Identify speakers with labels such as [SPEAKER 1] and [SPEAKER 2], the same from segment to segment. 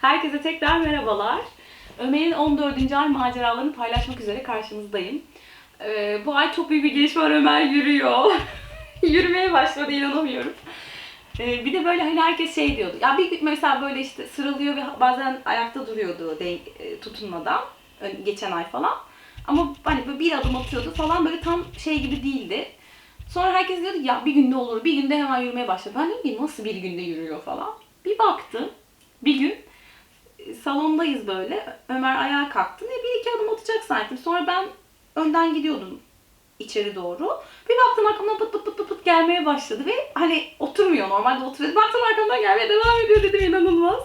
[SPEAKER 1] Herkese tekrar merhabalar. Ömer'in 14. ay maceralarını paylaşmak üzere karşınızdayım. Ee, bu ay çok büyük bir gelişme var. Ömer yürüyor. Yürümeye başladı inanamıyorum. Ee, bir de böyle hani herkes şey diyordu. Ya bir mesela böyle işte sıralıyor ve bazen ayakta duruyordu denk, e, tutunmadan. Geçen ay falan. Ama hani böyle bir adım atıyordu falan böyle tam şey gibi değildi. Sonra herkes diyordu ya bir günde olur, bir günde hemen yürümeye başladı. Ben dedim ki nasıl bir günde yürüyor falan. Bir baktım, bir gün salondayız böyle. Ömer ayağa kalktı. Ne bir iki adım atacak zannettim. Sonra ben önden gidiyordum içeri doğru. Bir baktım arkamdan pıt pıt pıt pıt pıt gelmeye başladı ve hani oturmuyor normalde oturuyordu. Baktım arkamdan gelmeye devam ediyor dedim inanılmaz.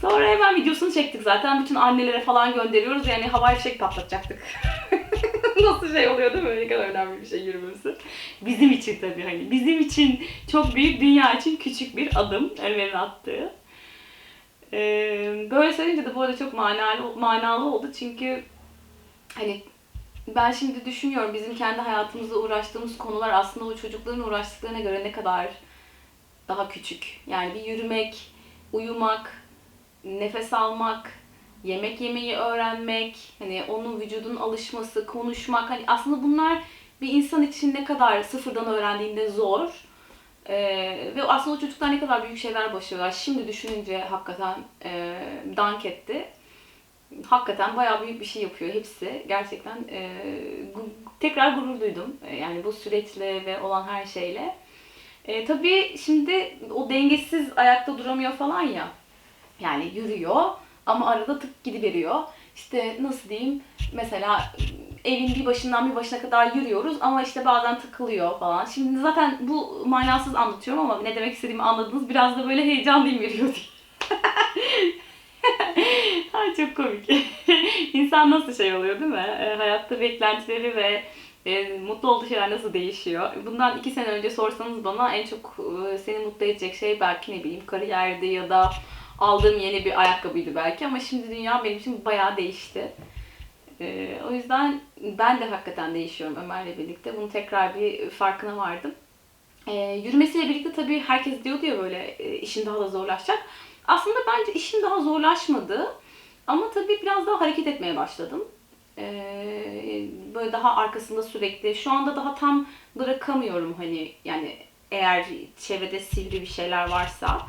[SPEAKER 1] Sonra hemen videosunu çektik zaten. Bütün annelere falan gönderiyoruz. Yani havai fişek patlatacaktık. Nasıl şey oluyor değil mi? Ne kadar önemli bir şey yürümesi. Bizim için tabii hani. Bizim için çok büyük, dünya için küçük bir adım Ömer'in attığı. Ee, böyle söyleyince de bu arada çok manalı, manalı oldu çünkü hani ben şimdi düşünüyorum bizim kendi hayatımızda uğraştığımız konular aslında o çocukların uğraştıklarına göre ne kadar daha küçük. Yani bir yürümek, uyumak, nefes almak, yemek yemeyi öğrenmek, hani onun vücudun alışması, konuşmak hani aslında bunlar bir insan için ne kadar sıfırdan öğrendiğinde zor. Ee, ve aslında o çocuklar ne kadar büyük şeyler başarıyorlar. Şimdi düşününce hakikaten e, dank etti. Hakikaten bayağı büyük bir şey yapıyor hepsi. Gerçekten e, gu- tekrar gurur duydum. E, yani bu süreçle ve olan her şeyle. E, tabii şimdi o dengesiz ayakta duramıyor falan ya. Yani yürüyor ama arada tık gidiveriyor. İşte nasıl diyeyim mesela evin bir başından bir başına kadar yürüyoruz ama işte bazen takılıyor falan. Şimdi zaten bu manasız anlatıyorum ama ne demek istediğimi anladınız. Biraz da böyle heyecanlıyım yürüyor diye. Ay çok komik. İnsan nasıl şey oluyor değil mi? E, hayatta beklentileri ve e, mutlu olduğu şeyler nasıl değişiyor? Bundan iki sene önce sorsanız bana en çok e, seni mutlu edecek şey belki ne bileyim kariyerdi ya da aldığım yeni bir ayakkabıydı belki ama şimdi dünya benim için bayağı değişti. E, o yüzden ben de hakikaten değişiyorum Ömer'le birlikte. Bunun tekrar bir farkına vardım. E, yürümesiyle birlikte tabii herkes diyordu ya böyle e, işin daha da zorlaşacak. Aslında bence işim daha zorlaşmadı. Ama tabii biraz daha hareket etmeye başladım. Ee, böyle daha arkasında sürekli. Şu anda daha tam bırakamıyorum hani yani eğer çevrede sivri bir şeyler varsa.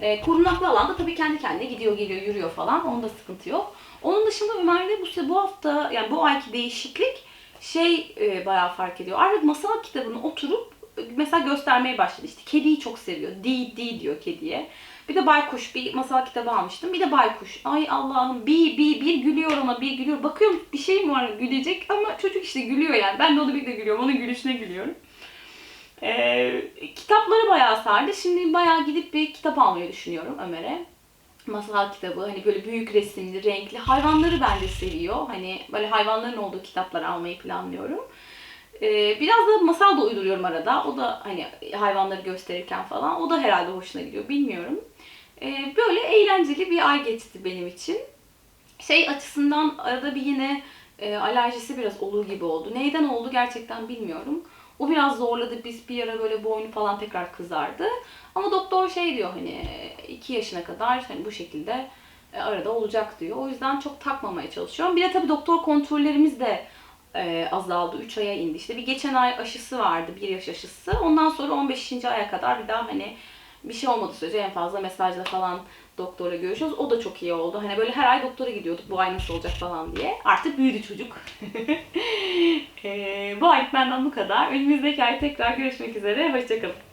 [SPEAKER 1] Ee, korunaklı alanda tabii kendi kendine gidiyor geliyor yürüyor falan. Onda sıkıntı yok. Onun dışında Ömer'de bu, bu hafta yani bu ayki değişiklik şey e, bayağı fark ediyor. Artık masal kitabını oturup e, mesela göstermeye başladı. İşte kediyi çok seviyor. Di di diyor kediye. Bir de baykuş bir masal kitabı almıştım. Bir de baykuş. Ay Allah'ım bir bir bir gülüyor ona bir gülüyor. Bakıyorum bir şey mi var gülecek ama çocuk işte gülüyor yani. Ben de onu bir de gülüyorum. Onun gülüşüne gülüyorum. Ee, kitapları bayağı sardı. Şimdi bayağı gidip bir kitap almayı düşünüyorum Ömer'e. Masal kitabı hani böyle büyük resimli, renkli. Hayvanları ben de seviyor. Hani böyle hayvanların olduğu kitaplar almayı planlıyorum. Ee, biraz da masal da uyduruyorum arada. O da hani hayvanları gösterirken falan. O da herhalde hoşuna gidiyor. Bilmiyorum. Ee, böyle eğlenceli bir ay geçti benim için. Şey açısından arada bir yine e, alerjisi biraz olur gibi oldu. Neyden oldu gerçekten bilmiyorum. O biraz zorladı. Biz bir ara böyle boynu falan tekrar kızardı. Ama doktor şey diyor hani 2 yaşına kadar hani bu şekilde e, arada olacak diyor. O yüzden çok takmamaya çalışıyorum. Bir de tabii doktor kontrollerimiz de e, azaldı. 3 aya indi. İşte bir geçen ay aşısı vardı. 1 yaş aşısı. Ondan sonra 15. aya kadar bir daha hani bir şey olmadı sürece en fazla mesajla falan doktora görüşüyoruz. O da çok iyi oldu. Hani böyle her ay doktora gidiyorduk. Bu ay nasıl olacak falan diye. Artık büyüdü çocuk. aylık benden bu kadar. Önümüzdeki ay tekrar görüşmek üzere. Hoşçakalın.